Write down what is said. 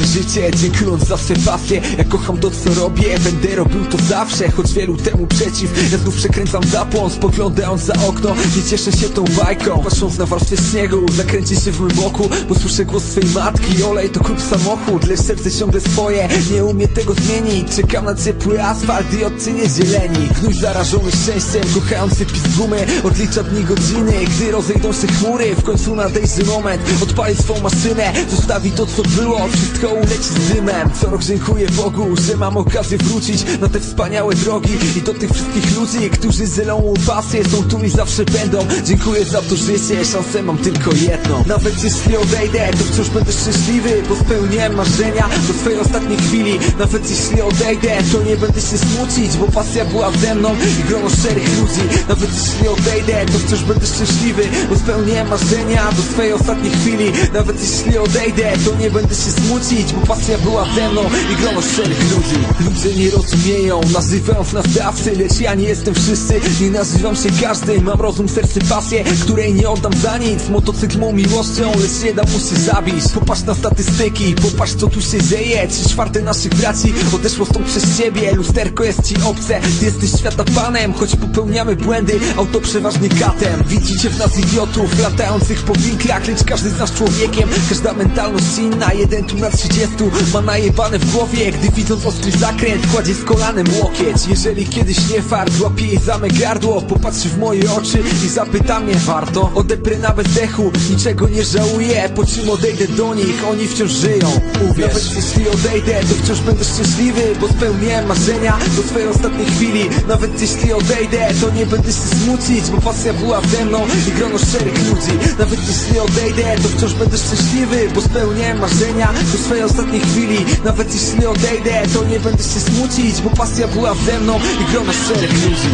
życie Dziękując za swe pasje. Ja kocham to co robię Będę robił to zawsze. Choć wielu temu przeciw Ja znów przekręcam zapłon Spoglądając za okno. Nie cieszę się tą bajką Patrząc na warstwę śniegu. Zakręci się w mym boku Bo słyszę głos swej matki. Olej to klub samochód Lecz serce ciągle swoje. Nie umie tego zmienić. Czekam na ciepły asfalt I odcienie zieleni Gnój zarażony szczęściem Kochający pis gumy. Odlicza dni godziny Gdy rozejdą się chmury. W końcu nadejrzy moment Odpali swą maszynę. Zostawi to co było Wszystko uleci z dymem Co rok dziękuję Bogu Że mam okazję wrócić Na te wspaniałe drogi. I do tych wszystkich ludzi Którzy mu pasję Są tu i zawsze będą. Dziękuję za to życie. Szansę mam tylko jedną. Nawet jeśli odejdę To wciąż będę szczęśliwy Bo spełniłem marzenia Do swojej ostatniej chwili. Nawet jeśli odejdę To nie będę się smucić Bo pasja była ze mną I grono szczerych ludzi. Nawet jeśli odejdę To wciąż będę szczęśliwy Bo spełniłem marzenia Do swojej ostatniej chwili. Nawet jeśli odejdę To nie będę się smucić Bo pasja była ze mną I grono szczerych ludzi. Ludzie nie rozumieją Nazywając nas dawcy Lecz ja nie jestem wszyscy Nie nazywam się każdy. Mam rozum, serce, pasję Której nie oddam za nic. Motocykl mą miłością Lecz nie dam mu się zabić. Popatrz na statystyki Popatrz co tu się dzieje. Trzy czwarte naszych braci Odeszło stąd przez ciebie. Lusterko jest ci obce Ty jesteś świata panem. Choć popełniamy błędy Auto przeważnie katem. Widzicie w nas idiotów Latających po winklach Lecz każdy z nas człowiekiem. Każda mentalność inna Jeden tu na 30 Ma najebane w głowie. Gdy widząc ostry zakręt Kładzie z kolanem łokieć. Jeżeli kiedyś nie fart Złapie jej zame gardło. Popatrzy w moje oczy I zapyta mnie Warto? Odeprę na bezdechu Niczego nie żałuję. Po czym odejdę do nich Oni wciąż żyją. Uwierz. Nawet jeśli odejdę To wciąż będę szczęśliwy Bo spełniłem marzenia Do swojej ostatniej chwili. Nawet jeśli odejdę To nie będę się smucić Bo pasja była ze mną I grono szczerych ludzi. Nawet jeśli odejdę To wciąż będę szczęśliwy Bo spełniłem marzenia Do swojej ostatniej chwili Nawet jeśli odejdę To nie będę się smucić Bo pasja była ze mną I grono szczerych ludzi